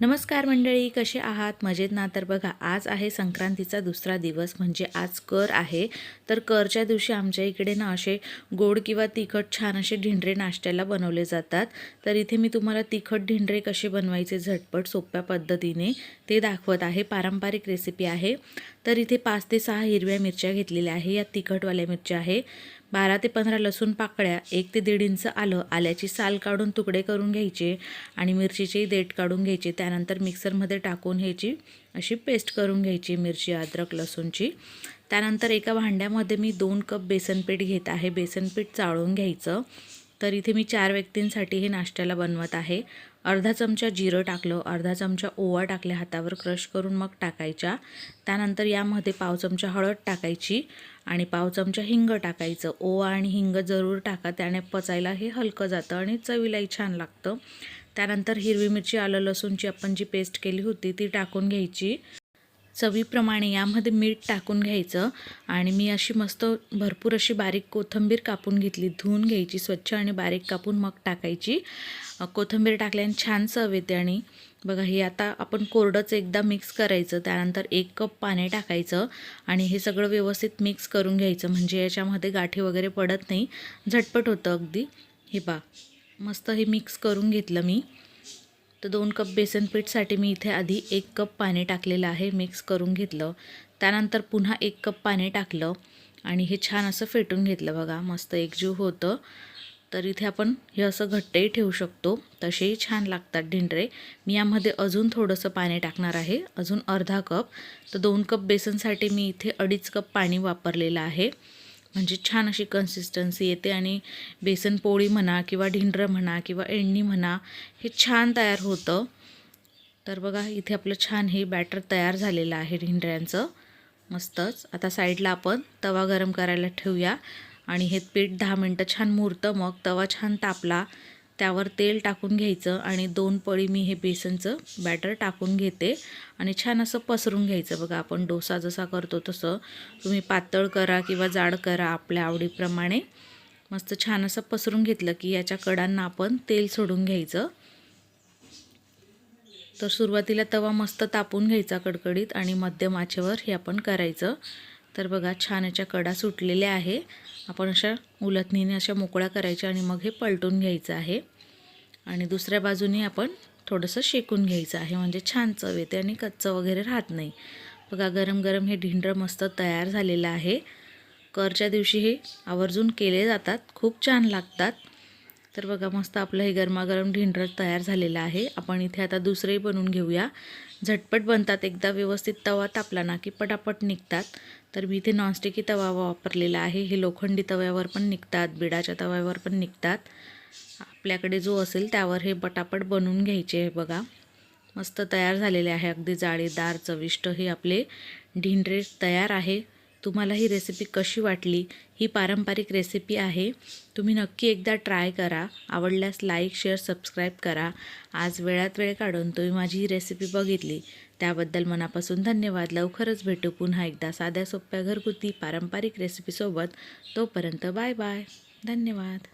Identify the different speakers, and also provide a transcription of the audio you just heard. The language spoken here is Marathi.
Speaker 1: नमस्कार मंडळी कसे आहात? मजेत ना? तर बघा आज आहे संक्रांतीचा दुसरा दिवस म्हणजे आज कर आहे. तर करच्या दिवशी आमच्या इकडे ना असे गोड किंवा तिखट छान असे ढिंडरे नाश्त्याला बनवले जातात. तर इथे मी तुम्हाला तिखट ढिंडरे कसे बनवायचे झटपट सोप्या पद्धतीने ते दाखवत आहे. पारंपरिक रेसिपी आहे. तर इथे पाच ते सहा हिरव्या मिरच्या घेतलेल्या आहे. या तिखटवाल्या मिरच्या आहे. बारा ते पंधरा लसूण पाकळ्या एक ते दीड इंच आलं आल्याची साल काढून तुकडे करून घ्यायचे आणि मिरचीचे देठ काढून घ्यायचे. त्यानंतर मिक्सरमध्ये टाकून ह्याची अशी पेस्ट करून घ्यायची मिरची अद्रक लसूणची. त्यानंतर एका भांड्यामध्ये मी दोन कप बेसनपीठ घेत आहे. बेसनपीठ चाळून घ्यायचं. तर इथे मी चार व्यक्तींसाठी हे नाश्त्याला बनवत आहे. अर्धा चमचा जिरं टाकलं अर्धा चमचा ओवा टाकल्या हातावर क्रश करून मग टाकायच्या. त्यानंतर यामध्ये पाव चमचा हळद टाकायची आणि पाव चमचा हिंग टाकायचं. ओवा आणि हिंग जरूर टाका त्याने पचायला हे हलकं जातं आणि चवीलाही छान लागतं. त्यानंतर हिरवी मिरची आलं लसूणची आपण जी पेस्ट केली होती ती टाकून घ्यायची. चवीप्रमाणे यामध्ये मीठ टाकून घ्यायचं आणि मी अशी मस्त भरपूर अशी बारीक कोथिंबीर कापून घेतली. धुवून घ्यायची स्वच्छ आणि बारीक कापून मग टाकायची. कोथिंबीर टाकल्याने छान चव येते आणि बघा हे आता आपण कोरडंच एकदा मिक्स करायचं त्यानंतर एक कप पाणी टाकायचं आणि हे सगळं व्यवस्थित मिक्स करून घ्यायचं. म्हणजे याच्यामध्ये गाठी वगैरे पडत नाही. झटपट होतं अगदी. हे पा मस्त हे मिक्स करून घेतलं मी. तर दोन कप बेसन पीठसाठी मी इथे आधी एक कप पाणी टाकलेलं आहे मिक्स करून घेतलं. त्यानंतर पुन्हा एक कप पाणी टाकलं आणि हे छान असं फेटून घेतलं बघा मस्त एकजीव होतं. तर इथे आपण हे असं घट्टही ठेवू शकतो तसेही छान लागतात ढिंडरे. मी यामध्ये अजून थोडंसं पाणी टाकणार आहे अजून अर्धा कप. तर दोन कप बेसनसाठी मी इथे अडीच कप पाणी वापरलेलं आहे. म्हणजे छान अशी कन्सिस्टन्सी येते आणि बेसन पोळी म्हणा किंवा ढिंडरं म्हणा किंवा एळणी म्हणा हे छान तयार होतं. तर बघा इथे आपलं छान हे बॅटर तयार झालेलं आहे ढिंडऱ्यांचं. मस्तच. आता साईडला आपण तवा गरम करायला ठेवूया. आणि हे पीठ दहा मिनटं छान मुरतं. मग तवा छान तापला. त्यावर तेल टाकून घ्यायचं आणि दोन पळी मी हे बेसनचं बॅटर टाकून घेते. आणि छान असं पसरून घ्यायचं. बघा आपण डोसा जसा करतो तसं. तुम्ही पातळ करा किंवा जाड करा आपल्या आवडीप्रमाणे. मस्त छान असं पसरून घेतलं की याच्या कडांना आपण तेल सोडून घ्यायचं. तर सुरुवातीला तवा मस्त तापून घ्यायचा कडकडीत आणि मध्यम आचेवर हे आपण करायचं. तर बघा छान याच्या कडा सुटलेल्या आहे. आपण अशा उलथणीने अशा मोकळ्या करायच्या आणि मग हे पलटून घ्यायचं आहे. आणि दुसऱ्या बाजूने आपण थोडंसं शेकून घ्यायचं आहे. म्हणजे छान चव येते आणि कच्चं वगैरे राहत नाही. बघा गरम गरम हे ढिंड्र मस्त तयार झालेलं आहे. करच्या दिवशी हे आवर्जून केले जातात. खूप छान लागतात. तर बघा मस्त आपलं हे गरमागरम ढिंडर तयार झालेलं आहे. आपण इथे आता दुसरेही बनवून घेऊया. झटपट बनतात एकदा व्यवस्थित तवा तापला ना की पटापट निघतात. तर मी इथे नॉनस्टिकी तवा वापरलेला आहे. हे लोखंडी तव्यावर पण निघतात बिडाच्या तव्यावर पण निघतात. आपल्याकडे जो असेल त्यावर हे पटापट बनवून घ्यायचे आहे बघा. मस्त तयार झालेले आहे अगदी जाळीदार चविष्ट हे आपले ढिंडरे तयार आहे. तुम्हाला ही रेसिपी कशी वाटली? ही पारंपरिक रेसिपी आहे. तुम्ही नक्की एकदा ट्राय करा. आवडल्यास लाईक शेअर सबस्क्राईब करा. आज वेळात वेळ काढून तुम्ही माझी ही रेसिपी बघितली. त्याबद्दल मनापासून धन्यवाद. लवकरच भेटू पुन्हा एकदा साध्या सोप्या घरगुती पारंपरिक रेसिपीसोबत तोपर्यंत बाय बाय धन्यवाद.